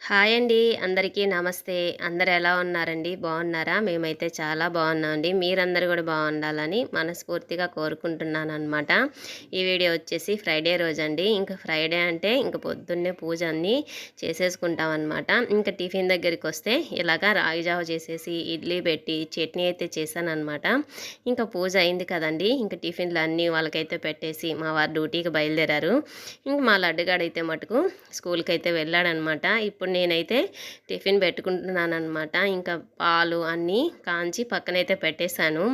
Hi అండి. అందరికీ నమస్తే. అందరు ఎలా ఉన్నారండి? బాగున్నారా? మేమైతే చాలా బాగున్నామండి. మీరందరూ కూడా బాగుండాలని మనస్ఫూర్తిగా కోరుకుంటున్నాను అనమాట ఈ వీడియో వచ్చేసి ఫ్రైడే రోజు అండి ఇంకా ఫ్రైడే అంటే ఇంకా పొద్దున్నే పూజ అన్నీ చేసేసుకుంటామన్నమాట. ఇంకా టిఫిన్ దగ్గరికి వస్తే ఇలాగా రాగిజావ చేసేసి ఇడ్లీ పెట్టి చట్నీ అయితే చేశానమాట ఇంకా పూజ అయింది కదండి. ఇంకా టిఫిన్లు అన్నీ వాళ్ళకైతే పెట్టేసి మా వారు డ్యూటీకి బయలుదేరారు. ఇంక మా లడ్డుగాడైతే మటుకు స్కూల్కి అయితే వెళ్ళాడనమాట ఇప్పుడు నేనైతే టిఫిన్ పెట్టుకుంటున్నాను అనమాట ఇంకా పాలు అన్నీ కాంచి పక్కనైతే పెట్టేశాను.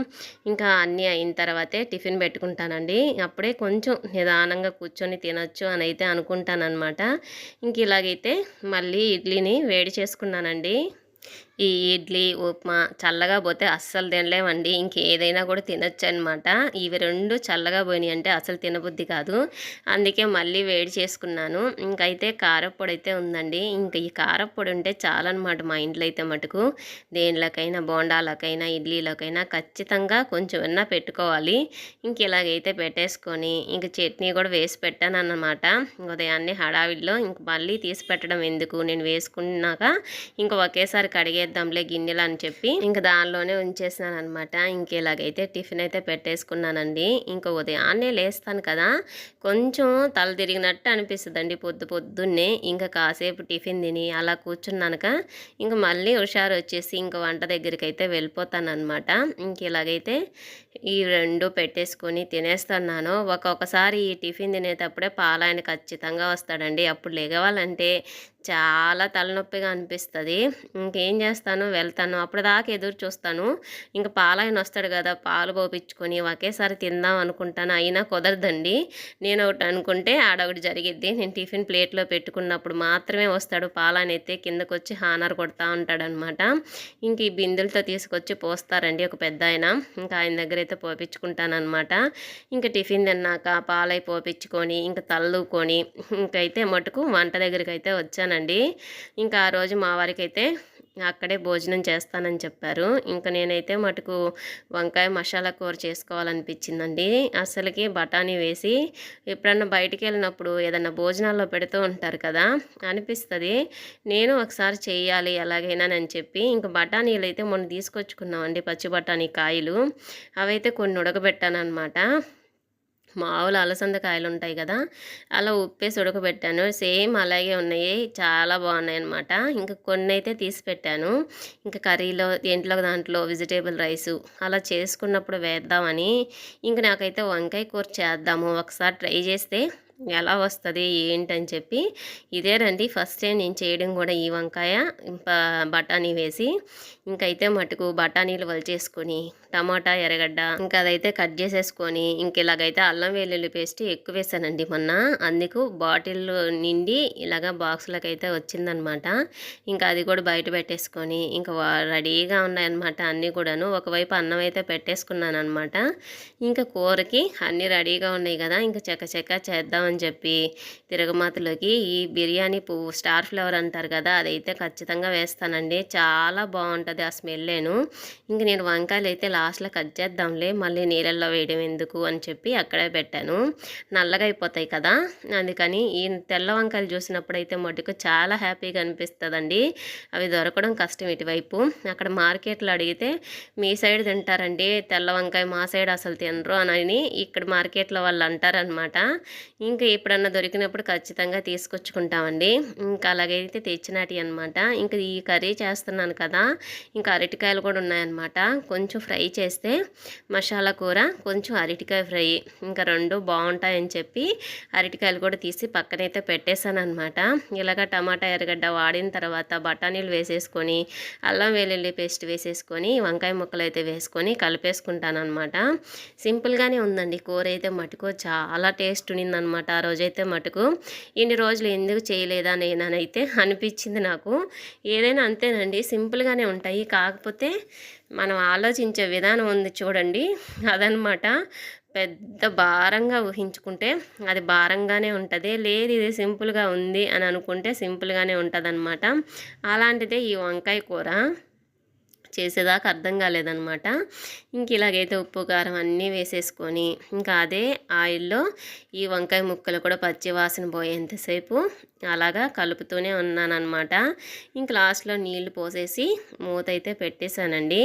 ఇంకా అన్నీ అయిన తర్వాతే టిఫిన్ పెట్టుకుంటానండి. అప్పుడే కొంచెం నిదానంగా కూర్చొని తినొచ్చు అని అయితే అనుకుంటాను అనమాట ఇంక ఇలాగైతే మళ్ళీ ఇడ్లీని వేడి చేసుకున్నానండి. ఈ ఇడ్లీ ఉప్మా చల్లగా పోతే అస్సలు తినలేమండి. ఇంకేదైనా కూడా తినొచ్చు అనమాట ఇవి రెండు చల్లగా పోయినాయి అంటే అసలు తినబుద్ధి కాదు. అందుకే మళ్ళీ వేడి చేసుకున్నాను. ఇంకైతే కారప్పొడి అయితే ఉందండి. ఇంక ఈ కారప్పొడి ఉంటే చాలన్నమాట మా ఇంట్లో అయితే మటుకు. దేనిలోకైనా బోండాలకైనా ఇడ్లీలకైనా ఖచ్చితంగా కొంచెం ఎన్నా పెట్టుకోవాలి. ఇంక ఇలాగైతే పెట్టేసుకొని ఇంక చట్నీ కూడా వేసి పెట్టాను అన్నమాట ఉదయాన్నే హడావిడిలో ఇంక మళ్ళీ తీసి పెట్టడం ఎందుకు? నేను వేసుకున్నాక ఇంక ఒకేసారి కడిగేద్దాంలే గిన్నెలు అని చెప్పి ఇంక దానిలోనే ఉంచేసినాను అనమాట ఇంకేలాగైతే టిఫిన్ అయితే పెట్టేసుకున్నానండి. ఇంకా ఉదయాన్నే లేస్తాను కదా కొంచెం తల తిరిగినట్టు అనిపిస్తుందండి పొద్దు పొద్దున్నే. ఇంకా కాసేపు టిఫిన్ తిని అలా కూర్చున్నాక ఇంక మళ్ళీ హుషారు వచ్చేసి ఇంక వంట దగ్గరికి అయితే వెళ్ళిపోతాను అనమాట ఇంక ఇలాగైతే ఈ రెండు పెట్టేసుకొని తినేస్తున్నాను. ఒక్కొక్కసారి ఈ టిఫిన్ తినేటప్పుడే పాలాయన ఖచ్చితంగా వస్తాడండి. అప్పుడు లెగవాలంటే చాలా తలనొప్పిగా అనిపిస్తుంది. ఇంకేం చేస్తాను? వెళ్తాను. అప్పుడు దాకా ఎదురు చూస్తాను. ఇంకా పాలాయన వస్తాడు కదా పాలు పోపించుకొని ఒకేసారి తిందాం అనుకుంటాను. అయినా కుదరదండి. నేను ఒకటి అనుకుంటే ఆడొకటి జరిగిద్ది. నేను టిఫిన్ ప్లేట్లో పెట్టుకున్నప్పుడు మాత్రమే వస్తాడు. పాలాయన అయితే కిందకు వచ్చి హానర్ కొడతా ఉంటాడనమాట. ఇంక ఈ బిందులతో తీసుకొచ్చి పోస్తారండి ఒక పెద్ద ఆయన ఇంకా ఆయన దగ్గర అయితే పోపించుకుంటానమాట ఇంకా టిఫిన్ తిన్నాక పాలై పోపించుకొని ఇంకా తల్లుకొని ఇంకైతే మటుకు వంట దగ్గరికి అయితే వచ్చానండి. ఇంకా ఆ రోజు మా వారికి అయితే అక్కడే భోజనం చేస్తానని చెప్పారు. ఇంకా నేనైతే మటుకు వంకాయ మసాలా కూర చేసుకోవాలనిపించిందండి. అసలుకి బఠానీ వేసి ఎప్పుడన్నా బయటికి వెళ్ళినప్పుడు ఏదన్నా భోజనాల్లో పెడుతూ ఉంటారు కదా అనిపిస్తుంది. నేను ఒకసారి చేయాలి ఎలాగైనానని చెప్పి ఇంకా బఠానీలు అయితే మొన్న తీసుకొచ్చుకున్నామండి పచ్చి బఠానీ కాయలు. అవైతే కొన్ని ఉడకబెట్టాను అనమాట మామూలు అలసంద కాయలు ఉంటాయి కదా అలా ఉప్పేసి ఉడకబెట్టాను. సేమ్ అలాగే ఉన్నాయి చాలా బాగున్నాయి అనమాట ఇంకా కొన్ని అయితే తీసి పెట్టాను ఇంకా కర్రీలో దేంట్లో దాంట్లో వెజిటేబుల్ రైసు అలా చేసుకున్నప్పుడు వేద్దామని ఇంక నాకైతే వంకాయ కూర చేద్దాము. ఒకసారి ట్రై చేస్తే ఎలా వస్తుంది ఏంటని చెప్పి ఇదే రండి. ఫస్ట్ టైం నేను చేయడం కూడా ఈ వంకాయ బఠానీ వేసి ఇంకైతే మటుకు బఠానీలు వలిచేసుకొని టమాటా ఎర్రగడ్డ ఇంకా అదైతే కట్ చేసేసుకొని ఇంక ఇలాగైతే అల్లం వెల్లుల్లి పేస్ట్ ఎక్కువ వేసానండి మొన్న. అందుకు బాటిల్ నిండి ఇలాగ బాక్స్లకు అయితే వచ్చిందనమాట. ఇంకా అది కూడా బయట పెట్టేసుకొని ఇంకా రెడీగా ఉన్నాయన్నమాట అన్నీ కూడాను. ఒకవైపు అన్నం అయితే పెట్టేసుకున్నాను అనమాట ఇంకా కూరకి అన్నీ రెడీగా ఉన్నాయి కదా ఇంకా చెక్క చెక్క చేద్దామని అని చెప్పి తిరగమాతలోకి ఈ బిర్యానీ పువ్వు స్టార్ ఫ్లవర్ అంటారు కదా అదైతే ఖచ్చితంగా వేస్తానండి. చాలా బాగుంటుంది ఆ స్మెల్లేను. ఇంక నేను వంకాయలు అయితే లాస్ట్లో కట్ చేద్దాంలే మళ్ళీ నీళ్ళల్లో వేయడం ఎందుకు అని చెప్పి అక్కడే పెట్టాను. నల్లగా అయిపోతాయి కదా అందుకని ఈ తెల్ల వంకాయలు చూసినప్పుడు అయితే మటుకు చాలా హ్యాపీగా అనిపిస్తుందండి. అవి దొరకడం కష్టం ఇటువైపు. అక్కడ మార్కెట్లో అడిగితే మీ సైడ్ తింటారండి తెల్ల వంకాయ మా సైడ్ అసలు తినరు అని ఇక్కడ మార్కెట్లో వాళ్ళు అంటారనమాట ఇంకా ఎప్పుడన్నా దొరికినప్పుడు ఖచ్చితంగా తీసుకొచ్చుకుంటామండి. ఇంకా అలాగైతే తెచ్చినటి అనమాట ఇంకా ఈ కర్రీ చేస్తున్నాను కదా ఇంకా అరటికాయలు కూడా ఉన్నాయన్నమాట. కొంచెం ఫ్రై చేస్తే మసాలా కూర కొంచెం అరటికాయ ఫ్రై ఇంకా రెండు బాగుంటాయని చెప్పి అరటికాయలు కూడా తీసి పక్కనైతే పెట్టేశాను అనమాట ఇలాగ టమాటా ఎర్రగడ్డ వాడిన తర్వాత బఠానీలు వేసేసుకొని అల్లం వెల్లుల్లి పేస్ట్ వేసేసుకొని వంకాయ ముక్కలు అయితే వేసుకొని కలిపేసుకుంటాను అనమాట సింపుల్గానే ఉందండి. కూర అయితే మటుకు చాలా టేస్ట్ అనమాట ఆ రోజైతే మటుకు. ఇన్ని రోజులు ఎందుకు చేయలేదా నేనైతే అనిపించింది నాకు. ఏదైనా అంతేనండి సింపుల్గానే ఉంటాయి. కాకపోతే మనం ఆలోచించే విధానం ఉంది చూడండి. అదనమాట పెద్ద భారంగా ఊహించుకుంటే అది భారంగానే ఉంటుంది. లేదు ఇది సింపుల్గా ఉంది అని అనుకుంటే సింపుల్గానే ఉంటుంది అనమాట అలాంటిదే ఈ వంకాయ కూర. చేసేదాకా అర్థం కాలేదనమాట ఇంక ఇలాగైతే ఉప్పు కారం అన్నీ వేసేసుకొని ఇంకా అదే ఆయిల్లో ఈ వంకాయ ముక్కలు కూడా పచ్చి వాసన పోయేంతసేపు అలాగా కలుపుతూనే ఉన్నానన్నమాట. ఇంక లాస్ట్లో నీళ్ళు పోసేసి మూత అయితే పెట్టేశానండి.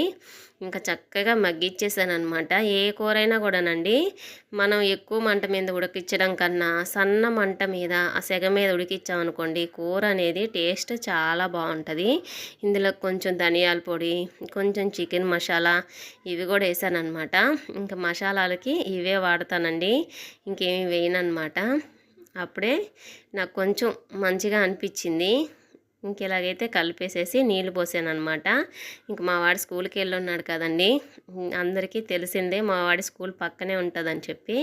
ఇంకా చక్కగా మగ్గిచ్చేసానమాట ఏ కూరైనా కూడానండి మనం ఎక్కువ మంట మీద ఉడికించడం కన్నా సన్న మంట మీద ఆ సెగ మీద ఉడికిచ్చామనుకోండి కూర అనేది టేస్ట్ చాలా బాగుంటుంది. ఇందులో కొంచెం ధనియాల పొడి కొంచెం చికెన్ మసాలా ఇవి కూడా వేసాను అనమాట ఇంకా మసాలాలకి ఇవే వాడతానండి. ఇంకేమి వేయనమాట అప్పుడే నాకు కొంచెం మంచిగా అనిపించింది. ఇంక ఇలాగైతే కలిపేసేసి నీళ్ళు పోసాను అనమాట ఇంక మా వాడి స్కూల్కి వెళ్ళి ఉన్నాడు కదండి అందరికీ తెలిసిందే మా వాడి స్కూల్ పక్కనే ఉంటుందని చెప్పి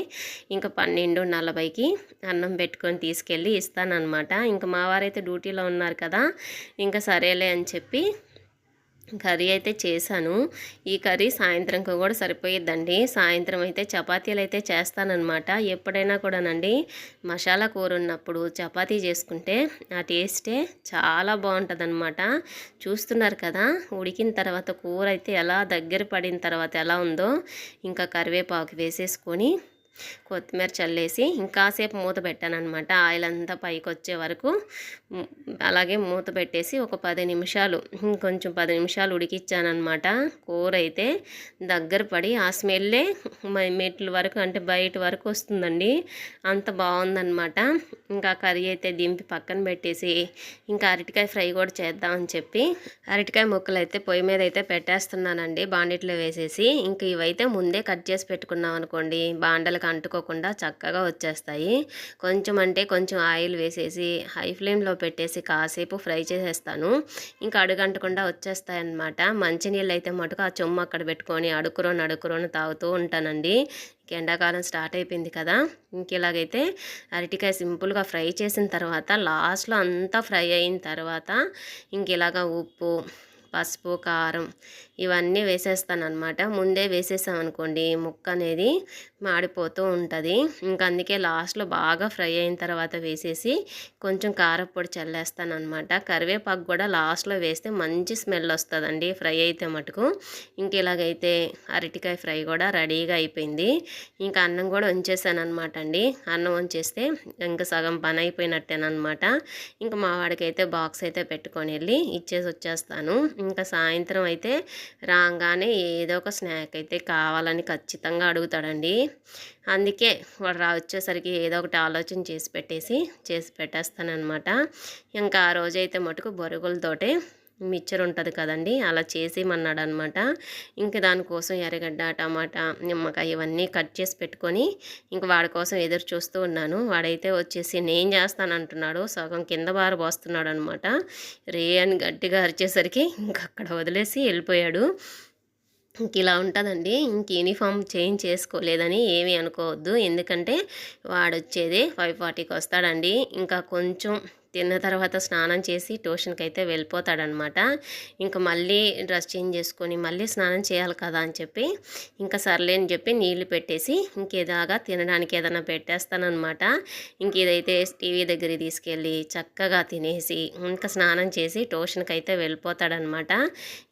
ఇంకా పన్నెండు నలభైకి అన్నం పెట్టుకొని తీసుకెళ్ళి ఇస్తానన్నమాట. ఇంకా మా వారైతే డ్యూటీలో ఉన్నారు కదా ఇంకా సరేలే అని చెప్పి కర్రీ అయితే చేశాను. ఈ కర్రీ సాయంత్రంకి కూడా సరిపోయిద్దండి. సాయంత్రం అయితే చపాతీలు అయితే చేస్తానన్నమాట. ఎప్పుడైనా కూడానండి మసాలా కూర ఉన్నప్పుడు చపాతీ చేసుకుంటే ఆ టేస్టే చాలా బాగుంటుందన్నమాట. చూస్తున్నారు కదా ఉడికిన తర్వాత కూర అయితే ఎలా దగ్గర పడిన తర్వాత ఎలా ఉందో ఇంకా కరివేపాకు వేసేసుకొని కొత్తిమీర చల్లేసి ఇంకాసేపు మూత పెట్టాను అనమాట ఆయిల్ అంతా పైకి వచ్చే వరకు అలాగే మూత పెట్టేసి ఒక పది నిమిషాలు కొంచెం పది నిమిషాలు ఉడికిచ్చానమాట కూర అయితే దగ్గర పడి ఆ స్మెల్లే మెట్ల వరకు అంటే బయట వరకు వస్తుందండి. అంత బాగుందనమాట ఇంకా కర్రీ అయితే దింపి పక్కన పెట్టేసి ఇంకా అరటికాయ ఫ్రై కూడా చేద్దామని చెప్పి అరటికాయ ముక్కలు అయితే పొయ్యి మీద అయితే పెట్టేస్తున్నానండి బాండిట్లో వేసేసి. ఇంకా ఇవైతే ముందే కట్ చేసి పెట్టుకున్నాం అనుకోండి బాండలకు మనకు అంటుకోకుండా చక్కగా వచ్చేస్తాయి. కొంచెం అంటే కొంచెం ఆయిల్ వేసేసి హై ఫ్లేమ్లో పెట్టేసి కాసేపు ఫ్రై చేసేస్తాను. ఇంకా అడుగంటకుండా వచ్చేస్తాయి అనమాట మంచినీళ్ళు అయితే మటుకు ఆ చెమ్ము అక్కడ పెట్టుకొని అడుకురోని అడుకురోని తాగుతూ ఉంటానండి. ఎండాకాలం స్టార్ట్ అయిపోయింది కదా. ఇంక ఇలాగైతే అరటికాయ సింపుల్గా ఫ్రై చేసిన తర్వాత లాస్ట్లో అంతా ఫ్రై అయిన తర్వాత ఇంక ఇలాగా ఉప్పు పసుపు కారం ఇవన్నీ వేసేస్తాను అనమాట ముందే వేసేసాం అనుకోండి ముక్క అనేది మాడిపోతూ ఉంటుంది. ఇంకా అందుకే లాస్ట్లో బాగా ఫ్రై అయిన తర్వాత వేసేసి కొంచెం కారపొడి చల్లేస్తాను అనమాట కరివేపాకు కూడా లాస్ట్లో వేస్తే మంచి స్మెల్ వస్తుందండి ఫ్రై అయితే మటుకు. ఇంక ఇలాగైతే అరటికాయ ఫ్రై కూడా రెడీగా అయిపోయింది. ఇంకా అన్నం కూడా వంచేసాను అనమాట అండి. అన్నం వంచేస్తే ఇంకా సగం పని అయిపోయినట్టేనమాట ఇంకా మా వాడికైతే బాక్స్ అయితే పెట్టుకొని వెళ్ళి ఇచ్చేసి వచ్చేస్తాను. ఇంకా సాయంత్రం అయితే రాగానే ఏదో ఒక స్నాక్ అయితే కావాలని ఖచ్చితంగా అడుగుతాడండి. అందుకే వాడు రా వచ్చేసరికి ఏదో ఒకటి ఆలోచన చేసి పెట్టేసి చేసి పెట్టేస్తానమాట ఇంకా ఆ రోజైతే మటుకు బొరుగులతోటే మిక్చర్ ఉంటుంది కదండి అలా చేసేయమన్నాడు అనమాట ఇంక దానికోసం ఎర్రగడ్డ టమాటా నిమ్మకాయ ఇవన్నీ కట్ చేసి పెట్టుకొని ఇంక వాడి కోసం ఎదురు చూస్తూ ఉన్నాను. వాడైతే వచ్చేసి నేను చేస్తాను అంటున్నాడు సగం కింద బారు పోస్తున్నాడు అనమాట రే అని గట్టిగా అరిచేసరికి ఇంకక్కడ వదిలేసి వెళ్ళిపోయాడు. ఇంక ఇలా ఉంటుందండి. ఇంక యూనిఫామ్ చేంజ్ చేసుకోలేదని ఏమీ అనుకోవద్దు. ఎందుకంటే వాడు వచ్చేది ఫైవ్ ఫార్టీకి వస్తాడండి. ఇంకా కొంచెం తిన్న తర్వాత స్నానం చేసి ట్యూషన్కి అయితే వెళ్ళిపోతాడనమాట. ఇంకా మళ్ళీ డ్రెస్ చేంజ్ చేసుకొని మళ్ళీ స్నానం చేయాలి కదా అని చెప్పి ఇంకా సర్లే అని చెప్పి నీళ్ళు పెట్టేసి ఇంకేదాగా తినడానికి ఏదైనా పెట్టేస్తానమాట ఇంక ఇదైతే టీవీ దగ్గరికి తీసుకెళ్ళి చక్కగా తినేసి ఇంకా స్నానం చేసి ట్యూషన్కి అయితే వెళ్ళిపోతాడనమాట.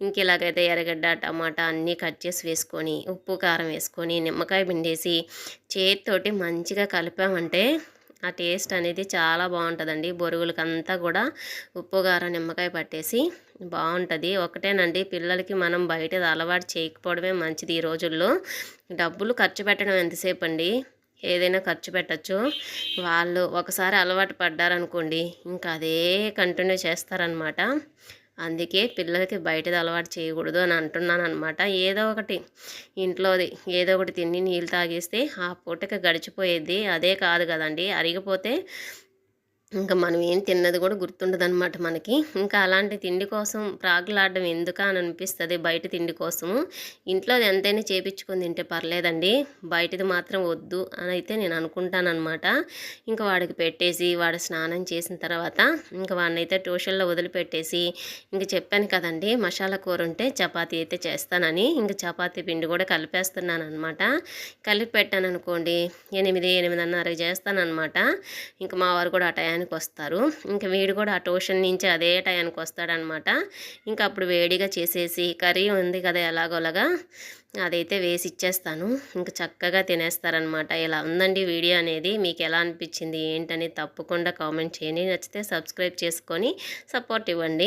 ఇంక ఇలాగైతే ఎర్రగడ్డ టమాటా అన్నీ కట్ చేసి వేసుకొని ఉప్పు కారం వేసుకొని నిమ్మకాయ పిండేసి చేతితోటి మంచిగా కలిపామంటే ఆ టేస్ట్ అనేది చాలా బాగుంటుందండి. బొరుగులకంతా కూడా ఉప్పు కారం నిమ్మకాయ పట్టేసి బాగుంటుంది. ఒకటేనండి పిల్లలకి మనం బయట అలవాటు చేయకపోవడమే మంచిది ఈ రోజుల్లో. డబ్బులు ఖర్చు పెట్టడం ఎంతసేపు అండి ఏదైనా ఖర్చు పెట్టచ్చు. వాళ్ళు ఒకసారి అలవాటు పడ్డారనుకోండి ఇంకా అదే కంటిన్యూ చేస్తారనమాట. అందుకే పిల్లలకి బయటది అలవాటు చేయకూడదు అని అంటున్నాను అనమాట ఏదో ఒకటి ఇంట్లోది ఏదో ఒకటి తిని నీళ్ళు తాగేస్తే ఆ పూటకి గడిచిపోయేది అదే కాదు కదండి. అరిగిపోతే ఇంకా మనం ఏం తిన్నది కూడా గుర్తుండదు అనమాట మనకి. ఇంకా అలాంటి తిండి కోసం ప్రాగులాడడం ఎందుకా అని అనిపిస్తుంది బయట తిండి కోసము. ఇంట్లో ఎంతైనా చేపించుకొని తింటే పర్లేదండి. బయటది మాత్రం వద్దు అని అయితే నేను అనుకుంటానమాట ఇంకా వాడికి పెట్టేసి వాడు స్నానం చేసిన తర్వాత ఇంకా వాడినైతే ట్యూషన్లో వదిలిపెట్టేసి ఇంక చెప్పాను కదండి మసాలా కూర ఉంటే చపాతీ అయితే చేస్తానని. ఇంక చపాతీ పిండి కూడా కలిపేస్తున్నాను అనమాట కలిపి పెట్టాను అనుకోండి ఎనిమిది ఎనిమిదిన్నర చేస్తానమాట ఇంకా మా వారు కూడా ఆ టయానికి టయానికి వస్తారు ఇంకా వీడు కూడా ఆ ట్యూషన్ నుంచి అదే టయానికి వస్తాడనమాట ఇంకా అప్పుడు వేడిగా చేసేసి కర్రీ ఉంది కదా ఎలాగోలాగా అదైతే వేసి ఇచ్చేస్తాను. ఇంకా చక్కగా తినేస్తారనమాట. ఇలా ఉందండి వీడియో అనేది. మీకు ఎలా అనిపించింది ఏంటని తప్పకుండా కామెంట్ చేయండి. నచ్చితే సబ్స్క్రైబ్ చేసుకొని సపోర్ట్ ఇవ్వండి.